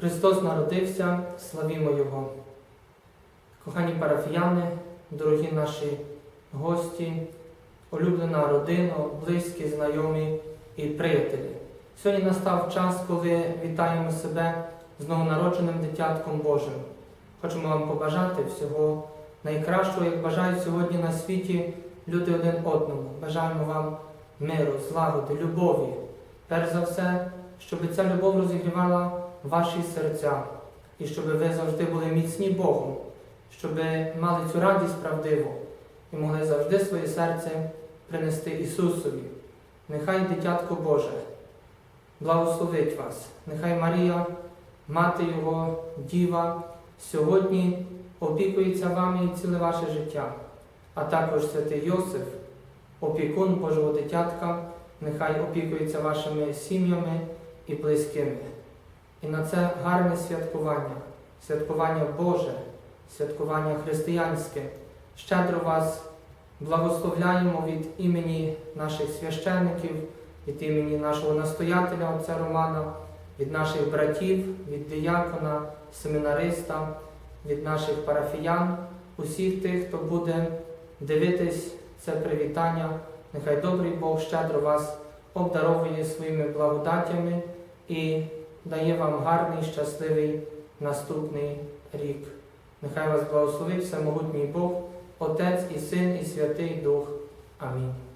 Христос народився, славімо Його. Кохані парафіяни, дорогі наші гості, улюблена родина, близькі, знайомі і приятелі. Сьогодні настав час, коли вітаємо себе з новонародженим дитятком Божим. Хочемо вам побажати всього найкращого, як бажають сьогодні на світі люди один одному. Бажаємо вам миру, злагоди, любові. Перш за все, щоб ця любов розігрівала ваші серця, і щоб ви завжди були міцні Богом, щоб мали цю радість правдиву і могли завжди своє серце принести Ісусові. Нехай дитятко Боже благословить вас, нехай Марія, мати Його, Діва, сьогодні опікується вами і ціле ваше життя, а також святий Йосиф, опікун Божого дитятка, нехай опікується вашими сім'ями і близькими. І на це гарне святкування, святкування Боже, святкування християнське. Щедро вас благословляємо від імені наших священників, від імені нашого настоятеля отця Романа, від наших братів, від диякона, семінариста, від наших парафіян, усіх тих, хто буде дивитись це привітання. Нехай добрий Бог щедро вас обдаровує своїми благодатями і дає вам гарний, щасливий наступний рік. Нехай вас благословить всемогутній Бог, Отець і Син, і Святий Дух. Амінь.